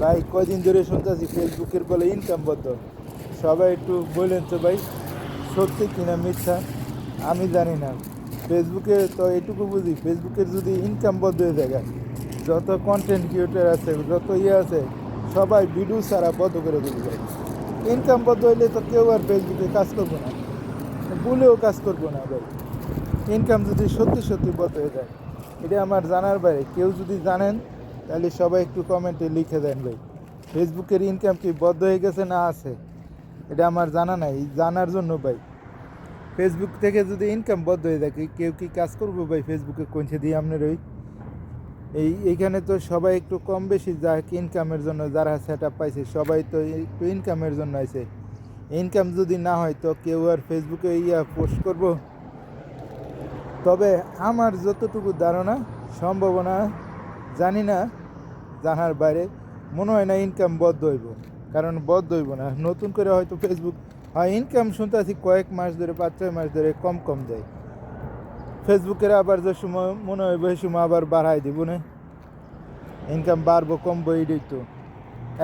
ভাই, কয়দিন ধরে শুনতেছি ফেসবুকের বলে ইনকাম বদ্ধ। সবাই একটু বললেন তো ভাই, সত্যি কিনা মিথ্যা? আমি জানি না। ফেসবুকে তো এটুকু বুঝি, ফেসবুকের যদি ইনকাম বদ্ধ হয়ে যায় যত কন্টেন্ট ক্রিয়েটার আছে, যত ইয়ে আছে, সবাই ভিডিও ছাড়া বদ্ধ করে দিতে যায় ইনকাম বদ্ধ হইলে তো কেউ আর ফেসবুকে কাজ করব না। বলেও কাজ করব না, ভাই। ইনকাম যদি সত্যি সত্যি বদ্ধ হয়ে যায়, এটা আমার জানার বাইরে। কেউ যদি জানেন তাহলে সবাই একটু কমেন্টে লিখে দেন ভাই। ফেসবুকের ইনকাম কি বদ্ধ হয়ে গেছে না আছে? এটা আমার জানা নাই জানার জন্য ভাই। ফেসবুক থেকে যদি ইনকাম বদ্ধ হয়ে থাকে, কেউ কি কাজ করব ভাই ফেসবুকে? কোনছে দিয়ে আপনার ওই। এই, এইখানে তো সবাই একটু কম বেশি যা ইনকামের জন্য যারা সেট আপ পাইছে, সবাই তো একটু ইনকামের জন্য আছে ইনকাম যদি না হয় তো কেউ আর ফেসবুকে ইয়া পোস্ট করব। তবে আমার যতটুকু ধারণা, সম্ভাবনা, জানি না। জানার বাইরে মনে হয় না ইনকাম বদ্ধ হইব। কারণ বদ্ধ হইব না। নতুন করে হয়তো ফেসবুক হয় ইনকাম শুনতে আছি কয়েক মাস ধরে, পাঁচ, ছয় মাস ধরে কম কম দেয় ফেসবুকের আবার যে সময় মনে হয় ওই সময় আবার বাড়াই দিব না। ইনকাম বাড়বো, কমবো এটাই তো।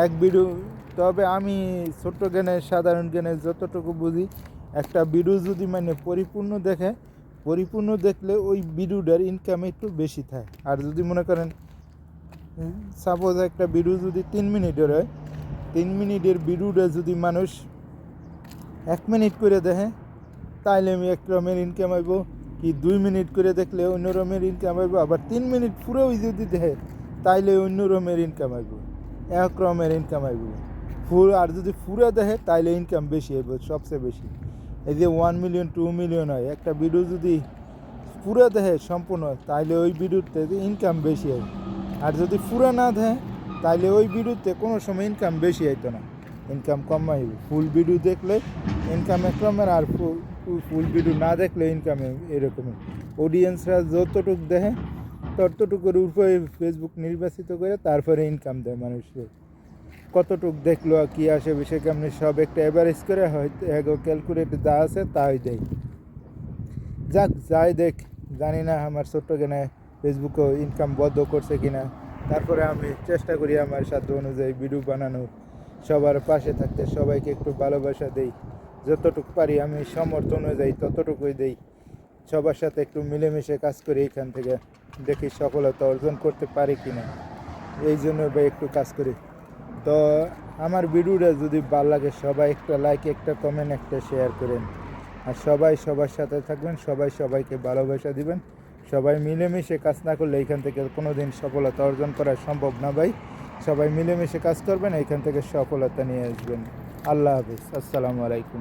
এক ভিডিও তবে আমি ছোট্ট জ্ঞানে, সাধারণ জ্ঞানে যতটুকু বুঝি, একটা ভিডিও যদি মানে পরিপূর্ণ দেখে, পরিপূর্ণ দেখলে ওই ভিডিওটার ইনকাম একটু বেশি থাকে। আর যদি মনে করেন সাপোজ একটা ভিডিও যদি তিন মিনিটের হয়, তিন মিনিটের ভিডিওটা যদি মানুষ এক মিনিট করে দেখে, তাইলে আমি এক রকমের ইনকাম আইব কি দুই মিনিট করে দেখলে অন্য রকমের ইনকাম আইব আবার তিন মিনিট পুরোই যদি দেখে, তাইলে অন্য রকমের ইনকাম আইব এক রকমের ইনকাম আইব ফুল আর যদি পুরো দেখে, তাইলে ইনকাম বেশি আইব সবচেয়ে বেশি। এই যে ওয়ান মিলিয়ন টু মিলিয়ন হয়, একটা ভিডিও যদি পুরো দেখে সম্পূর্ণ, তাইলে ওই ভিডিওতে ইনকাম বেশি হয়। আর যদি পুরো না দেয় তাহলে ওই ভিডিওতে কোনো সময় ইনকাম বেশি হইতো না। ইনকাম কম আইব ফুল ভিডিও দেখলে ইনকাম একরকমের আর ফুল ভিডিও না দেখলে ইনকাম এরকমই। অডিয়েন্সরা যতটুকু দেখে, ততটুকুর উপরে ফেসবুক নির্বাচিত করে তারপরে ইনকাম দেয় মানুষের কতটুক দেখল, কি আসে বিষয় কেমনি সব একটা অ্যাভারেজ করে, হয়তো ক্যালকুলেট যা আছে তাই দেয়। যাক, যাই দেখ, জানি না আমার ছোট্ট কেনে ফেসবুকেও ইনকাম বদ্ধ করছে কিনা, তারপরে আমি চেষ্টা করি আমার সাধ্য অনুযায়ী ভিডিও বানানোর সবার পাশে থাকতে সবাইকে একটু ভালোবাসা দেই। যতটুকু পারি আমি সমর্থ অনুযায়ী ততটুকুই দেই। সবার সাথে একটু মিলেমিশে কাজ করি এখান থেকে, দেখি সফলতা অর্জন করতে পারি কি না এই জন্য ভাই একটু কাজ করি। তো আমার ভিডিওটা যদি ভালো লাগে, সবাই একটা লাইক একটা কমেন্ট একটা শেয়ার করেন। আর সবাই সবার সাথে থাকবেন, সবাই সবাইকে ভালোবাসা দিবেন। সবাই মিলেমিশে কাজ না করলে এখান থেকে কোনো দিন সফলতা অর্জন করা সম্ভব না ভাই। সবাই মিলেমিশে কাজ করবেন এখান থেকে সফলতা নিয়ে আসবেন। আল্লাহ হাফিজ। আসসালামু আলাইকুম।